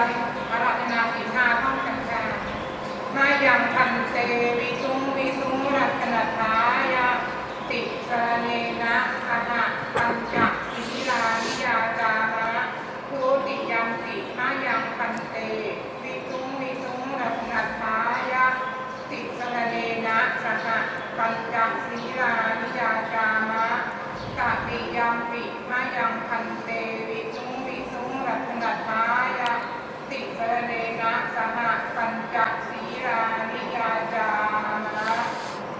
เจริญราอาราธนาศีลห้าท่องกันค่ะมายังพันเตวิสุงวิสุงรัตนทายาติสรเนนะอาหะปัญจศีลานิยาจามะทุติยัมปิมายังพันเตวิสุงวิสุงรัตนทายา ติสรเนนะสหปัญจศีลานิยาจามะกะติยัมปิมายังพันเตวิสุงวิสุงรัตนทายาติสรเนนะสหปัญจศีลานิยาจามะ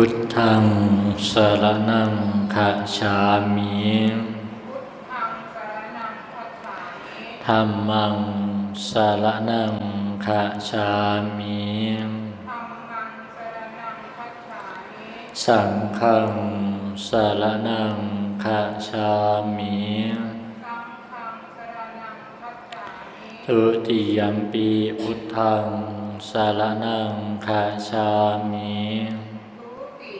พุทธังสรณังคัจฉามิพุทธังสรณังคัจฉามิธัมมังสรณังคัจฉามิธัมมังสรณังคัจฉามิสังฆังสรณังคัจฉามิสังฆังสรณังคัจฉามิทุติยัมปีพุทธังสรณังคัจฉามิ ทุติ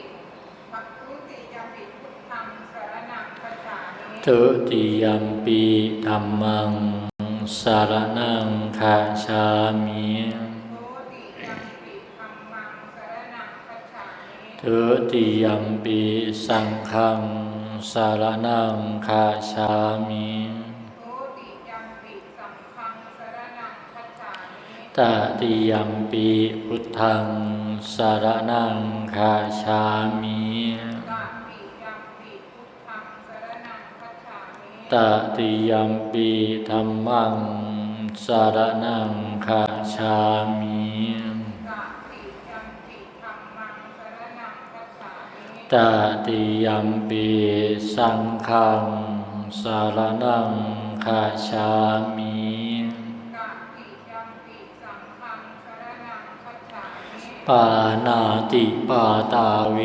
ปัตทุติยมปิพุทธังสรณังคัจฉามิ ทุติยัมปีธัมมังสรณังคัจฉามิทุติยมปิธัมมังสรณังคัจฉามิทุติยัมปีสังฆังสารนังคาชามิทุติยมปิสังฆังสรณังคัจฉามิตติยัมปีพุทธังสารนังคาชามิ ตติยมปิพุทธังสรณังคัจฉามิ ตติยัมปีธรรมังสารนังคาชามิตติยมปิธัมมังสรณังคัจฉามิตติยัมปีสังฆังสารนังคาชามิ ตติยมปิสังฆังสรณังคัจฉามิ ปานาติปาตาเว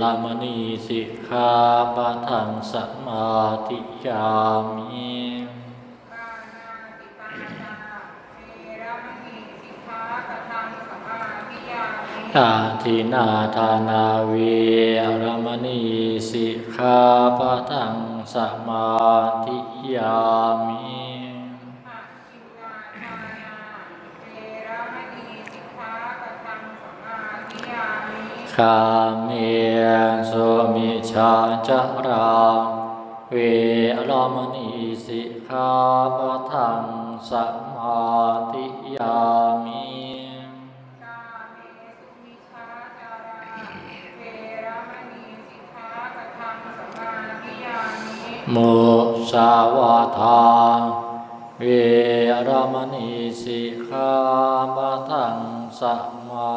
ลามณีสิกขาปะทังสมาธิยามิปานาติปาตาเวรมณีสิกขาปะทังสมาธิยามิตาทินาทานาเวรมณีสิกขาปะทังสมาธิยามิ อาชินนาทานาเวรมณีสิกขาปะทังสมาธิยามิ คาเมสุมิชาจาราเวรมณีสิกขาปะทังสมาธิยามิกาเมาจาราเวรมณีสิยามิมุสาวาทาเวรมณีสิกขาปะทังสมา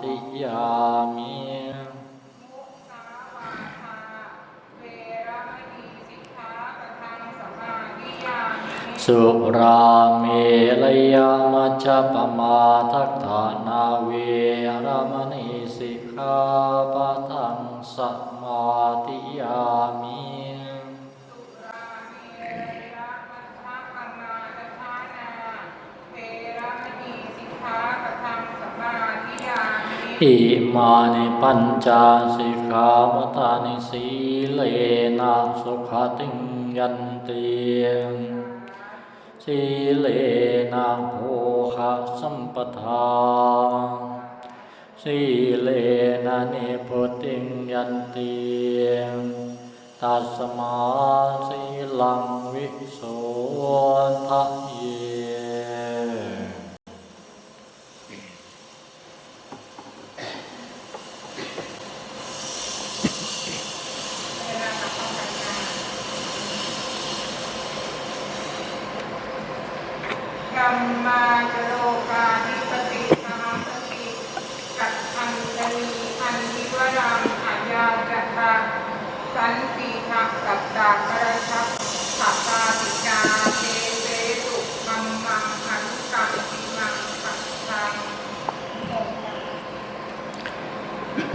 ธิยามิ สุราเมรยามัจจปมาทัฏฐานาเวรมณีสิกขาปะทังสมาธิยามิสุรามีระยะมัชฌะปมาทฐานาเวรมณีสิกขาปะทังสมาธิยามิอิมานิปัญจสิกขามตานิสีเลนะสุขติงยันติ สีเลนะโภคะสัมปทาสีเลนะนิพุติยันติตัสมาสีลังวิโสทะเย มาจโลกาธิปติสหัสติกัตทันตนีอันทิวรังอาญาจัตตาสันติทักสัตตากระชับสัตตาปิจาเตเตสุมังมังอันกัปปิมังปัจจัง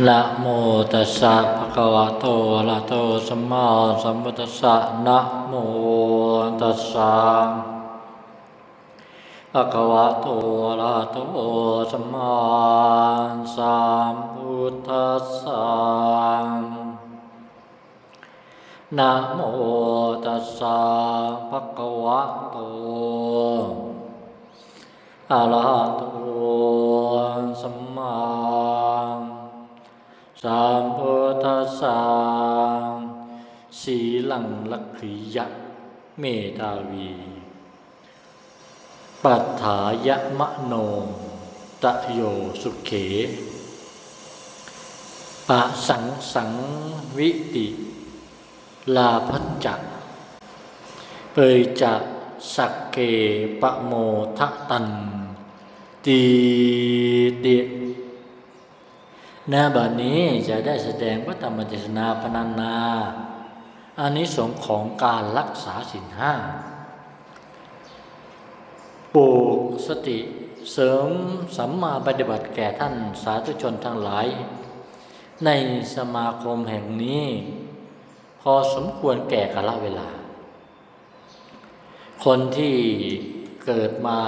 นะโมตัสสะภะคะวะโตอะระโตสัมมาสัมพุทธัสสะนะโมตัสสะ ภะคะวะโตอะระหะโตสัมมาสัมพุทธัสสะนะโมตัสสะภะคะวะโตอะระหะโตสัมมาสัมพุทธัสสะสีลังลักขิยะเมตาวี ปัฏฐายะมโนตะโยสุเข ปะสังสังวิติ ลาพัจจะเปยจะสักเกปะโมทะตัน ตีติณบัดนี้จะได้แสดงพระธรรมเทศนาพนันนาอานิสงส์ของการรักษาสินห้า ปลูกสติเสริมสัมมาปฏิบัติแก่ท่านสาธุชนทั้งหลาย ในสมาคมแห่งนี้ พอสมควรแก่กาลเวลา คนที่เกิดมา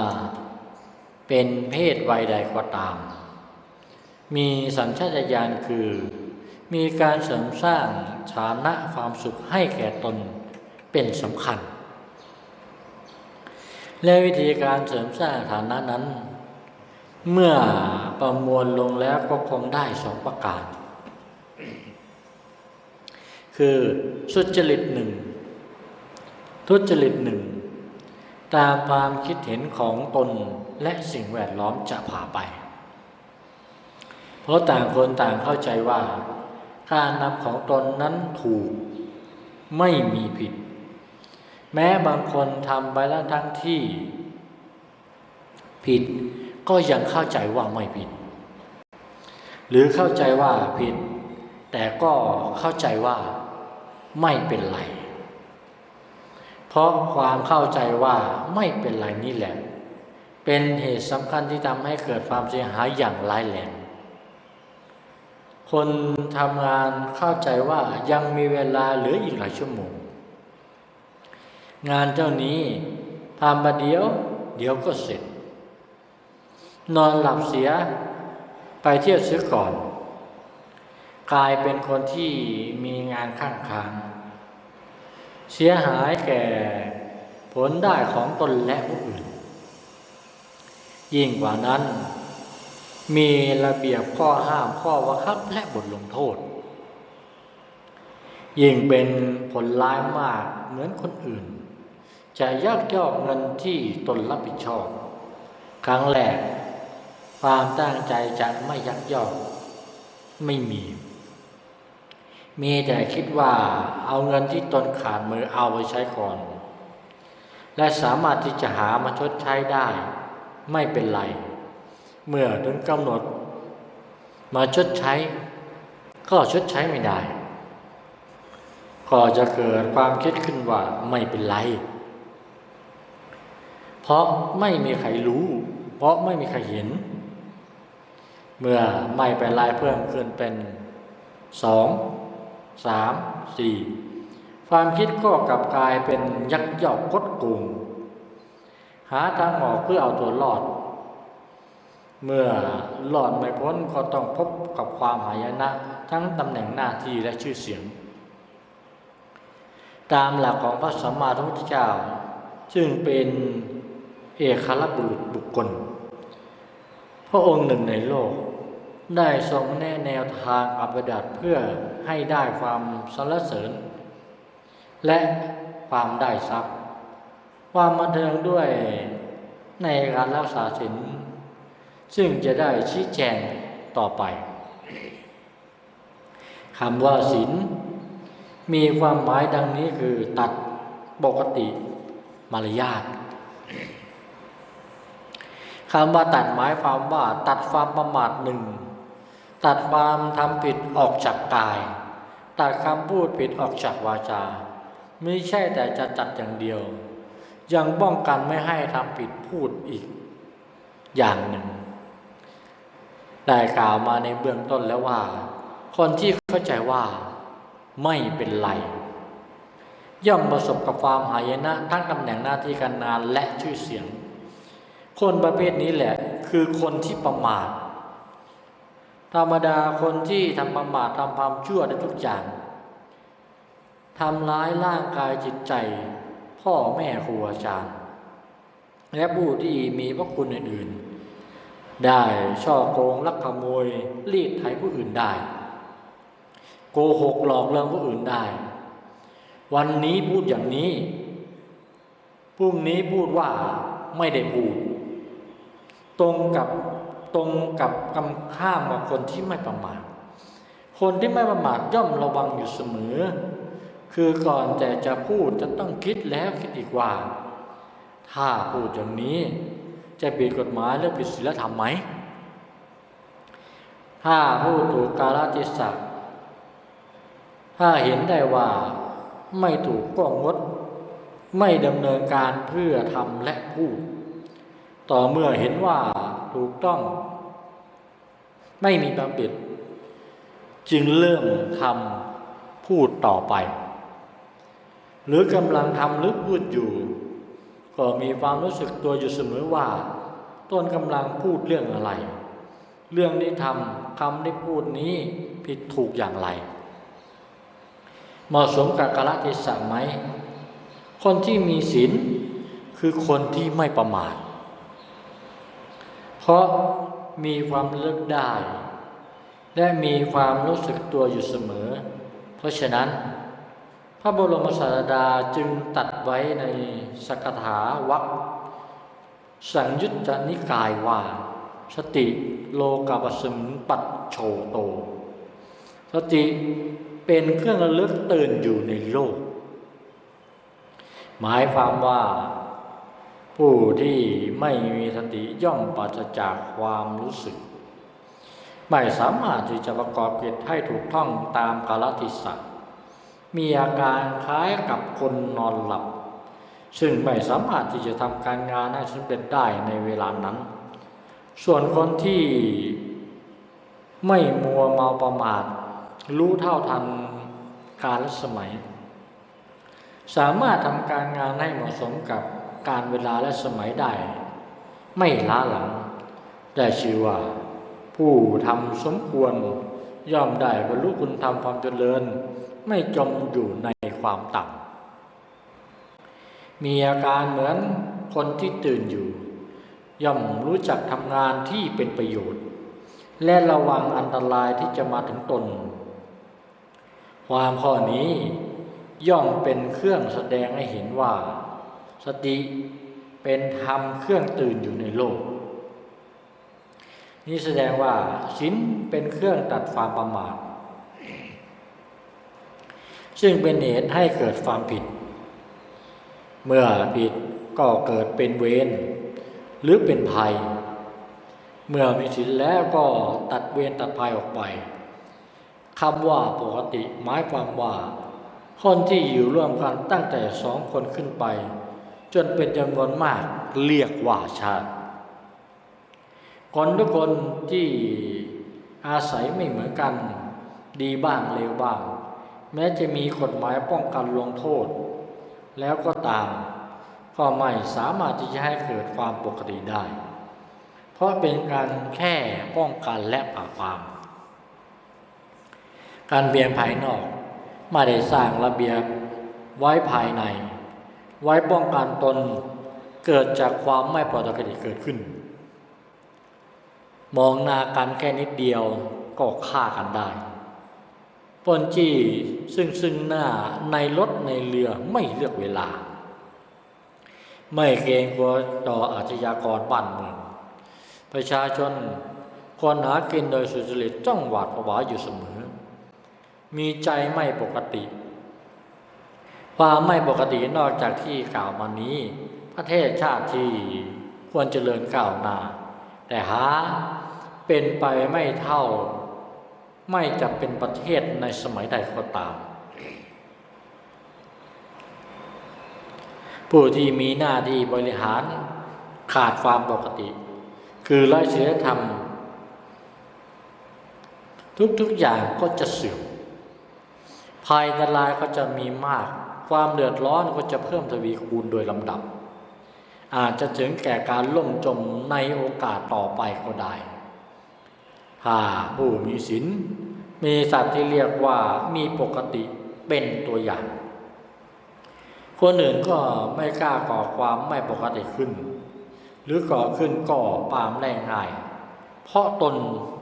เป็นเพศวัยใดก็ตาม มีสัญชาตญาณคือ มีการเสริมสร้างฐานะความสุขให้แก่ตนเป็นสำคัญ และวิธีการเสริมสร้างฐานะนั้น เมื่อประมวลลงแล้วก็คงได้สองประการ คือสุจริตหนึ่งทุจริตหนึ่งตามความคิดเห็นของตนและสิ่งแวดล้อมจะพาไป เพราะต่างคนต่างเข้าใจว่า การนำของตนนั้นถูกไม่มีผิด แม้บางคนทำไปแล้วทั้งที่ผิดก็ยังเข้าใจว่าไม่ผิด หรือเข้าใจว่าผิด แต่ก็เข้าใจว่าไม่เป็นไร เพราะความเข้าใจว่าไม่เป็นไรนี่แหละ เป็นเหตุสำคัญที่ทำให้เกิดความเสียหายอย่างร้ายแรงคนทำงานเข้าใจว่ายังมีเวลาเหลืออีกหลายชั่วโมง งานเจ้านี้ทำมาเดียว เดี๋ยวก็เสร็จ นอนหลับเสียไปเที่ยวซื้อก่อน กลายเป็นคนที่มีงานข้างค้างเสียหายแก่ผลได้ของตนและผู้อื่น ยิ่งกว่านั้น มีระเบียบข้อห้ามข้อวัคับและบทลงโทษ ยิ่งเป็นผลร้ายมากเหมือนคนอื่น จะยักยอกเงินที่ตนรับผิดชอบ ครั้งแรกความตั้งใจจะไม่ยักยอกไม่มี มีแต่คิดว่าเอาเงินที่ตนขาดมือเอาไปใช้ก่อน และสามารถที่จะหามาชดใช้ได้ ไม่เป็นไร เมื่อถึงกำหนด มาชดใช้ ก็ชดใช้ไม่ได้ ก็จะเกิดความคิดขึ้นว่าไม่เป็นไร เพราะไม่มีใครรู้ เพราะไม่มีใครเห็น เมื่อไม่เป็นไรเพิ่มขึ้นเป็นสองสามสี่ความคิดก็กลับกลายเป็นยักยอกคดโกงหาทางออกเพื่อเอาตัวรอด เมื่อหลอดไม่พ้นก็ต้องพบกับความหายนะ ทั้งตำแหน่งหน้าที่และชื่อเสียง ตามหลักของพระสัมมาสัมพุทธเจ้า ซึ่งเป็น เอกลบุรุษบุคคล พระองค์หนึ่งในโลก ได้ทรงแนะแนวทางปฏิบัตเพื่อให้ได้ความสรรเสริญ และความได้ทรัพย์ ความบันเทิงด้วยในการรักษาศีลซึ่งจะได้ชี้แจงต่อไปคำว่าศีลมีความหมายดังนี้คือตัดปกติมารยาท คำว่าตัดหมายความว่า ตัดความประมาทหนึ่ง ตัดความทำผิดออกจากกาย ตัดคำพูดผิดออกจากวาจา ไม่ใช่แต่จะจัดอย่างเดียว ยังป้องกันไม่ให้ทำผิดพูดอีก อย่างหนึ่ง ได้กล่าวมาในเบื้องต้นแล้วว่า คนที่เข้าใจว่าไม่เป็นไร ย่อมประสบกับความหายนะทั้งตำแหน่งหน้าที่การงานและชื่อเสียง คนประเภทนี้แหละ คือคนที่ประมาท ธรรมดาคนที่ทำประมาททำความชั่วในทุกอย่างทำร้ายร่างกายจิตใจ พ่อแม่ครูอาจารย์ และผู้ที่มีพระคุณอื่นๆ ได้ช่อโกงลักขโมยรีดไถผู้อื่นได้ โกหกหลอกลวงผู้อื่นได้ วันนี้พูดอย่างนี้พรุ่งนี้พูดว่าไม่ได้พูด ตรงกับตรงกับกำข้ามกับคนที่ไม่ประมาทคนที่ไม่ประมาทย่อมระวังอยู่เสมอ คือก่อนแต่จะพูดจะต้องคิดแล้วคิดอีกว่า ถ้าพูดอย่างนี้ จะผิดกฎหมายหรือผิดศีลธรรมไหม ถ้าพูดถูกกาลเทศะถ้าเห็นได้ว่าไม่ถูกก็งด ไม่ดำเนินการเพื่อทำและพูด ต่อเมื่อเห็นว่าถูกต้อง ไม่มีความผิด จึงเริ่มทำพูดต่อไป หรือกำลังทำหรือพูดอยู่ ก็มีความรู้สึกตัวอยู่เสมอว่าต้นกำลังพูดเรื่องอะไร เรื่องที่ทำคำที่พูดนี้ผิดถูกอย่างไร เหมาะสมกับกาลเทศะไหม คนที่มีศีลคือคนที่ไม่ประมาท ราะมีความเลิกได้ และมีความรู้สึกตัวอยู่เสมอ เพราะฉะนั้น พระบรมศาสดาจึงตัดไว้ในสกถาวัคสังยุตตนิกายว่า สติโลกาปสมปัจโชโต สติเป็นเครื่องระลึกตื่นอยู่ในโลก หมายความว่า ผู้ที่ไม่มีสติย่อมปราศจากความรู้สึก ไม่สามารถที่จะประกอบกิจให้ถูกต้องตามกาลทิศะมีอาการคล้ายกับคนนอนหลับ ซึ่งไม่สามารถที่จะทำการงานให้สำเร็จได้ในเวลานั้น ส่วนคนที่ไม่มัวเมาประมาท รู้เท่าทันการแลสมัย สามารถทำการงานให้เหมาะสมกับ การเวลาและสมัยได้ ไม่ล้าหลัง ได้ชื่อว่า ผู้ทำสมควรย่อมได้บรรลุคุณธรรมความเจริญ ไม่จมอยู่ในความต่ำมีอาการเหมือนคนที่ตื่นอยู่ ย่อมรู้จักทำงานที่เป็นประโยชน์ และระวังอันตรายที่จะมาถึงตน ความข้อนี้ย่อมเป็นเครื่องแสดงให้เห็นว่า สติเป็นธรรมเครื่องตื่นอยู่ในโลก นี่แสดงว่าศีลเป็นเครื่องตัดความประมาทซึ่งเป็นเหตุให้เกิดความผิด เมื่อผิดก็เกิดเป็นเวรหรือเป็นภัย เมื่อมีศีลแล้วก็ตัดเวรตัดภัยออกไปคำว่าปกติหมายความว่า คนที่อยู่ร่วมกันตั้งแต่สองคนขึ้นไป จนเป็นจำนวนมากเรียกว่าชาติ คนทุกคนที่อาศัยไม่เหมือนกัน ดีบ้างเลวบ้าง แม้จะมีกฎหมายป้องกันลงโทษ แล้วก็ตาม ก็ไม่สามารถที่จะให้เกิดความปกติได้ เพราะเป็นการแค่ป้องกันและปราบปราม การเบียนภายนอกไม่ได้สร้างระเบียบไว้ภายใน ไว้ป้องกันตนเกิดจากความไม่ปกติเกิดขึ้น มองหน้ากันแค่นิดเดียวก็ฆ่ากันได้ปนจี้ซึ่งซึ่งหน้าในรถในเรือไม่เลือกเวลา ไม่เกรงกลัวต่ออาชญากรบ้านเมืองประชาชนคนหากินโดยสุจริตจ้องหวาดผวาอยู่เสมอ มีใจไม่ปกติ ความไม่ปกตินอกจากที่กล่าวมานี้ ประเทศชาติที่ควรเจริญก้าวหน้าแต่หาเป็นไปไม่เท่า ไม่จะเป็นประเทศในสมัยใดก็ตาม ผู้ที่มีหน้าที่บริหารขาดความปกติ คือไร้ศีลธรรม ทุกๆอย่างก็จะเสื่อมภัยอันตรายก็จะมีมาก ความเดือดร้อนก็จะเพิ่มทวีคูณโดยลำดับ อาจจะถึงแก่การล่มจมในโอกาสต่อไปก็ได้ ถ้าผู้มีศีลมีสัตว์ที่เรียกว่ามีปกติเป็นตัวอย่าง คนอื่นก็ไม่กล้าก่อความไม่ปกติขึ้น หรือก่อขึ้นก่อปามได้ง่าย เพราะตน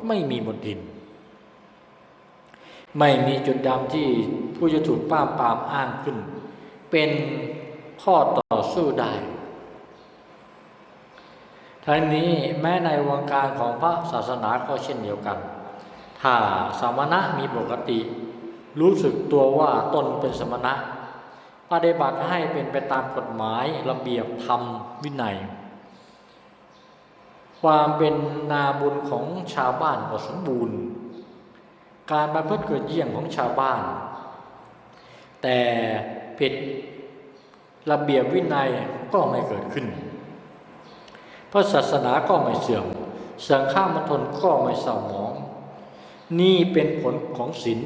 ไม่มีบนดิน ไม่มีจุดดำที่ผู้จะถูกป้ามปามอ้างขึ้น เป็นข้อต่อสู้ได้ทั้งนี้แม้ในวงการของพระศาสนาก็เช่นเดียวกัน ถ้าสมณะมีปกติ รู้สึกตัวว่าตนเป็นสมณะ ปฏิบัติให้เป็นไปตามกฎหมายระเบียบธรรมวินัย ความเป็นนาบุญของชาวบ้านก็สมบูรณ์ การประพฤติเกิดเยี่ยงของชาวบ้าน แต่ ผิดระเบียบวินัยก็ไม่เกิดขึ้น พระศาสนาก็ไม่เสื่อม สังฆามณฑลก็ไม่เศร้าหมอง นี่เป็นผลของศีล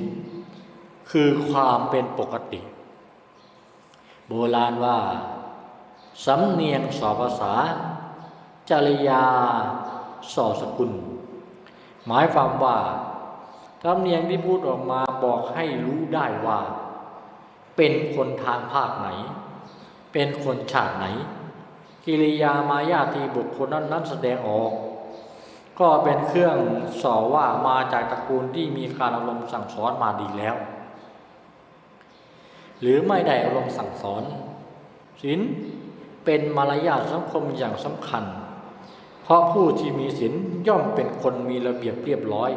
คือความเป็นปกติ โบราณว่า สำเนียงสอภาษา จริยาสอสกุล หมายความว่าสำเนียงที่พูดออกมาบอกให้รู้ได้ว่า เป็นคนทางภาคไหน เป็นคนชาติไหน กิริยามายาทีบุคคลนั้นนั้นแสดงออก ก็เป็นเครื่องสอว่ามาจากตระกูลที่มีการอารมณ์สั่งสอนมาดีแล้ว หรือไม่ได้อารมณ์สั่งสอนศีลเป็นมารยาทสังคมอย่างสำคัญ เพราะผู้ที่มีศีลย่อมเป็นคนมีระเบียบเรียบร้อย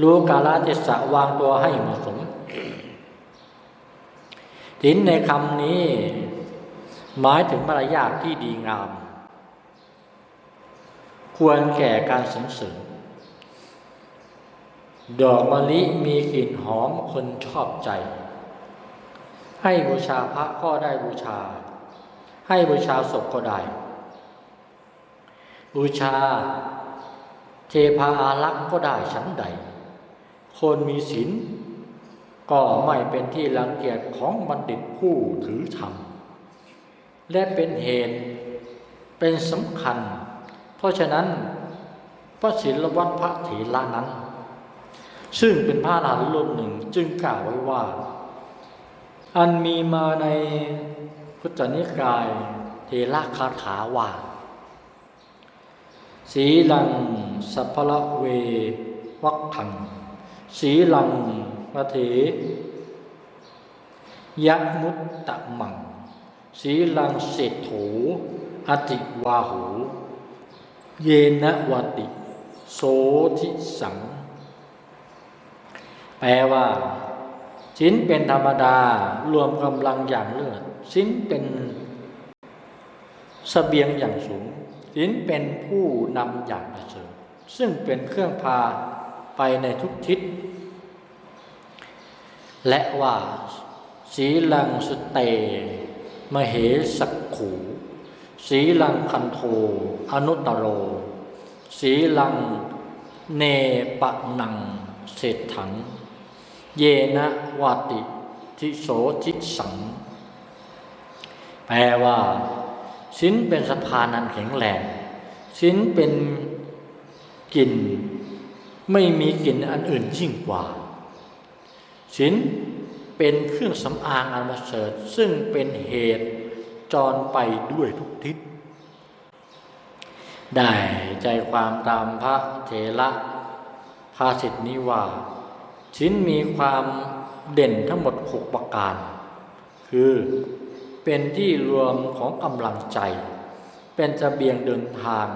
รู้กาลเทศะวางตัวให้เหมาะสมศีลในคำนี้ หมายถึงมารยาทที่ดีงาม ควรแก่การสรรเสริญดอกมะลิมีกลิ่นหอมคนชอบใจ ให้บูชาพระก็ได้บูชา ให้บูชาศพก็ได้ บูชา เทพาอารักษ์ก็ได้ชั้นใด คนมีศีลก็ไม่เป็นที่รังเกียจของบัณฑิตผู้ถือธรรม และเป็นเหตุเป็นสำคัญ เพราะฉะนั้นพระศิลวัตรพระเถระนั้น ซึ่งเป็นพระอรหันต์รุ่นหนึ่งจึงกล่าวไว้ว่า อันมีมาในพุทธนิกายเทระคาถาว่าสีลังสัพพละเววักขัง สีลังพระเถยะมุตตะมัง สีลังเศรษโถอติวาหู เยนะวติ โสทิสัง แปลว่าชิ้นเป็นธรรมดารวมกำลังอย่างเลิศชิ้นเป็นสเสบียงอย่างสูงชิ้นเป็นผู้นำอย่างประเสริฐซึ่งเป็นเครื่องพา ไปในทุกทิศ และว่าสีลังสเต มเหสักขูสีลังคันโทอนุตตโร สีลังเนปะนังเศรษถัง เยนะวาติ ทิโสทิสัง แปลว่าสินเป็นสะพานนันแข็งแรงสินเป็นกลิ่น ไม่มีกลิ่นอันอื่นยิ่งกว่าสินเป็นเครื่องสำอางอันประเสริฐซึ่งเป็นเหตุจรไปด้วยทุกทิศ ได้ใจความตามพระเถระภาสิทนิว่าชิ้นมีความเด่นทั้งหมดหกประการ คือเป็นที่รวมของกำลังใจ เป็นจะเบียงเดินทาง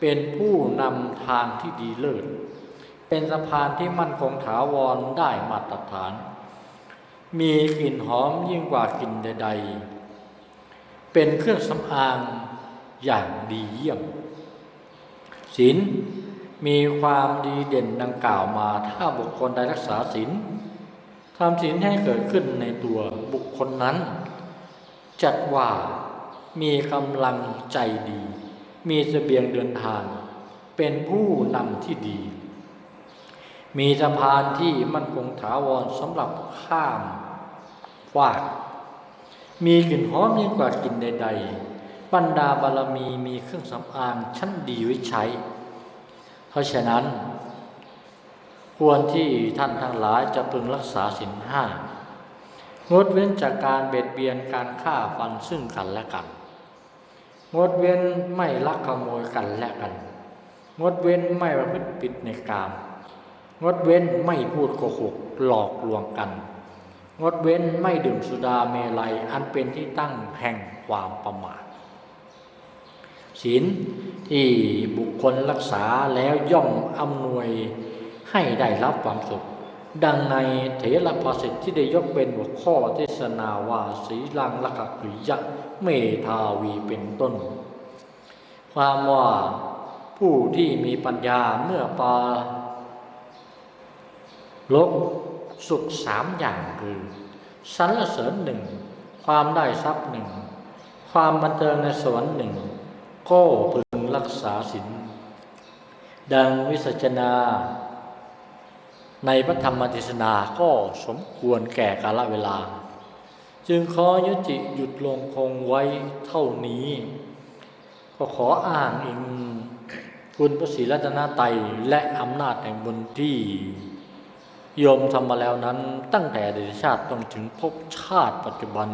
เป็นผู้นำทางที่ดีเลิศ เป็นสะพานที่มั่นคงถาวรได้มาตรฐาน มีกลิ่นหอมยิ่งกว่ากลิ่นใด ๆ เป็นเครื่องสำอางอย่างดีเยี่ยมศีลมีความดีเด่นดังกล่าวมาถ้าบุคคลใดรักษาศีลทำศีลให้เกิดขึ้นในตัวบุคคลนั้น จัดว่ามีกำลังใจดี มีเสบียงเดินทาง เป็นผู้นำที่ดี มีสะพานที่มั่นคงถาวรสำหรับข้ามฟาก มีกลิ่นหอมยิ่งกว่ากลิ่นใด ๆ บรรดาบารมีมีเครื่องสำอางชั้นดีไว้ใช้ เพราะฉะนั้น ควรที่ท่านทั้งหลายจะพึงรักษาศีลห้างดเว้นจากการเบียดเบียนการฆ่าฟันซึ่งกันและกัน งดเว้นไม่ลักขโมยกันและกัน งดเว้นไม่ประพฤติผิดในกาม งดเว้นไม่พูดโกหกหลอกลวงกัน งดเว้นไม่ดื่มสุราเมลัยอันเป็นที่ตั้งแห่งความประมาทศีลที่บุคคลรักษาแล้วย่อมอำนวยให้ได้รับความสุข ดังในเถรภาษิตที่ได้ยกเป็นหัวข้อเทศนาว่าสีลังลักขิยะ เมธาวีเป็นต้น ความว่าผู้ที่มีปัญญาเมื่อปาลกสุขสามอย่างคือสรรเสริญหนึ่งความได้ทรัพย์หนึ่งความบันเทิงในสวรรค์หนึ่งก็พึงรักษาศีลดังวิสัชนา ในพระธรรมเทศนาก็สมควรแก่กาลเวลา จึงขอยุติหยุดลงคงไว้เท่านี้ ก็ขออ้างอิงคุณพระศรีรัตนตรัยและอำนาจแห่งบุญที่โยมทำมาแล้วนั้นตั้งแต่เดชชาติต้องถึงภพชาติปัจจุบัน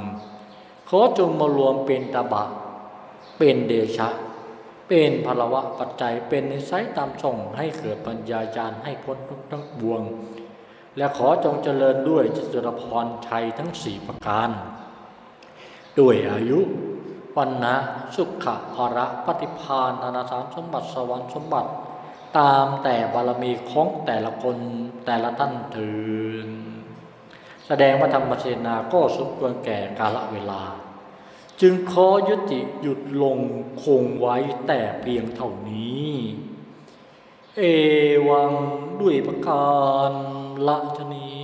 ขอจงมารวมเป็นตบะ เป็นเดชะ เป็นพลวะปัจจัยเป็นนิสัยตามส่งให้เกิดปัญญาญาณให้พ้นทุกข์ทั้งปวง และขอจงเจริญด้วยจตุรพรชัยทั้งสี่ประการ ด้วยอายุ วันนะสุขะภระปฏิพานธนาสารสมบัติสวรรค์สมบัติ ตามแต่บารมีของแต่ละคนแต่ละท่านถืนแสดงว่าธรรมเทศนาก็สมควรแก่กาลเวลา จึงขอยุติหยุดลงคงไว้แต่เพียงเท่านี้ เอวังด้วยประการ ละชนี